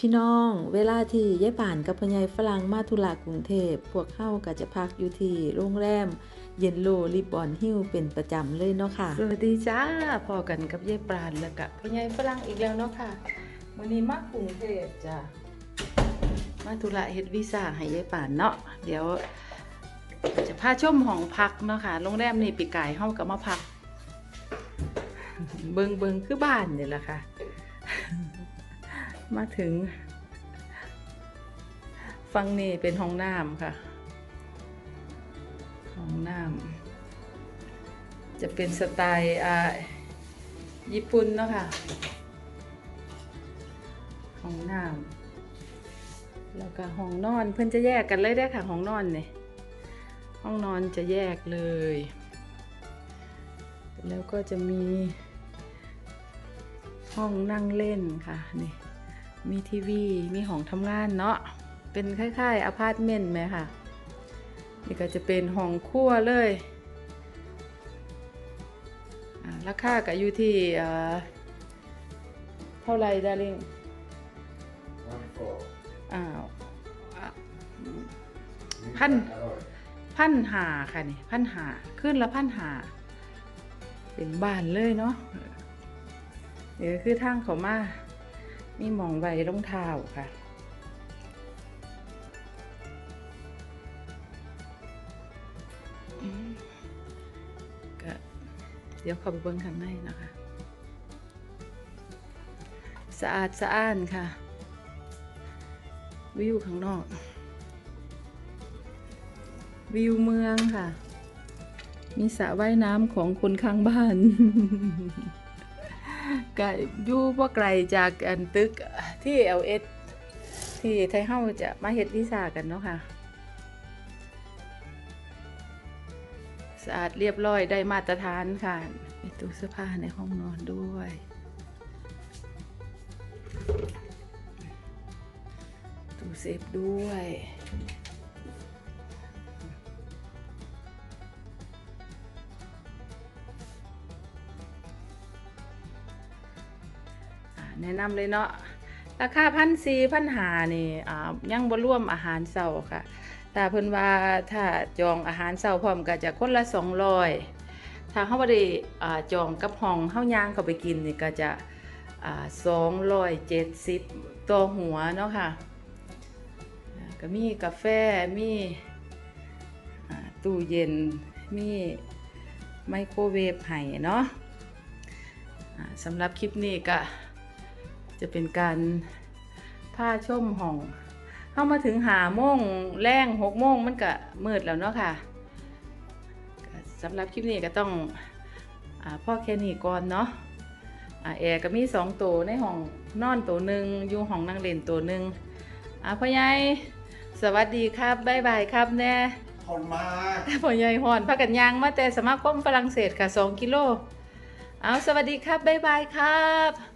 พี่น้องเวลาที่ยายป่านกับพ่อใหญ่ฝรั่งมาธุระกรุงเทพพวกเฮาก็จะพักอยู่ที่โรงแรม เย็นโลริบอนฮิลเป็นประจำเลยเนาะค่ะ สวัสดีจ้าพอกันกับยายปราณแล้วกับพ่อใหญ่ฝรั่งอีกแล้วเนาะค่ะวันนี้มากรุงเทพจ้ามาธุระเฮ็ดวีซ่าให้ยายป่านเนาะเดี๋ยว จะพาชมห้องพักเนาะค่ะโรงแรมนี่ปีกายเฮาก็มาพัก เบิงเบิงคือบ้านเนี่ยแหละค่ะ มาถึง ฟังนี่เป็นห้องน้ำค่ะ ห้องน้ำจะเป็นสไตล์ญี่ปุ่นเนาะค่ะ ห้องน้ำแล้วก็ห้องนอนเพื่อนจะแยกกันเลยได้ค่ะห้องนอนเนี่ยห้องนอนจะแยกเลย แล้วก็จะมีห้องนั่งเล่นค่ะนี่ มีทีวี มีห้องทำงานเนาะ เป็นคล้ายๆอพาร์ตเมนต์ไหมค่ะ นี่ก็จะเป็นห้องครัวเลยอ่าราคาก็อยู่ที่เอ่อเท่าไหรดาริง One four. อ้าวอะ Mikä Hän- aloit? พันหาค่ะนี่พันหาขึ้นละพันหาเป็นบ้านเลยเนาะเดี๋ยวคือทางเขามา มีหมองไว้รองเท้าค่ะ ก็เดี๋ยวข้าไปเบิ่งข้างในนะคะ สะอาดสะอ้านค่ะ วิวข้างนอก วิวเมืองค่ะ มีสระว่ายน้ำของคนข้างบ้าน ก็อยู่บ่ไกลจากอันตึกที่ LS ที่ไทยเฮาจะมาเฮ็ดวีซ่ากันเนาะค่ะสะอาดเรียบร้อยได้มาตรฐานค่ะมีตู้เสื้อผ้าในห้องนอนด้วย ตู้เซฟด้วย แนะนำเลยเนาะราคาพันสี่พันหานี่อ่ายังบ่รวมอาหารเช้าค่ะถ้าเพิ่นว่าถ้าจองอาหารเช้าพร้อมก็จะคนละ200ถ้าเฮาบ่ได้อ่าจองกับห้องเฮาย่างเข้าไปกินนี่ก็จะอ่า270ต่อหัวเนาะค่ะก็มีกาแฟมี่ตู้เย็นมีไมโครเวฟให้เนาะสำหรับคลิปนี้ก็ จะเป็นการพาชมห้องเข้ามาถึงหาโมงแรงหกโมงมันก็มืดแล้วเนาะค่ะก็สำหรับคลิปนี้ก็ต้องอาพ่อแค่นี้ก่อนเนาะอ่าแอร์ก็มีสองตัวในห้องนอนตัวหนึ่งอยู่ห้องนั่งเล่นตัวหนึ่งอ่าพ่อใหญ่สวัสดีครับบ๊ายบายครับแน่ทนมากพ่อใหญ่ฮอนพากันยางมาแต่สมาคมฝรั่งเศสค่ะสองกิโลเอาสวัสดีครับบ๊ายบายครับ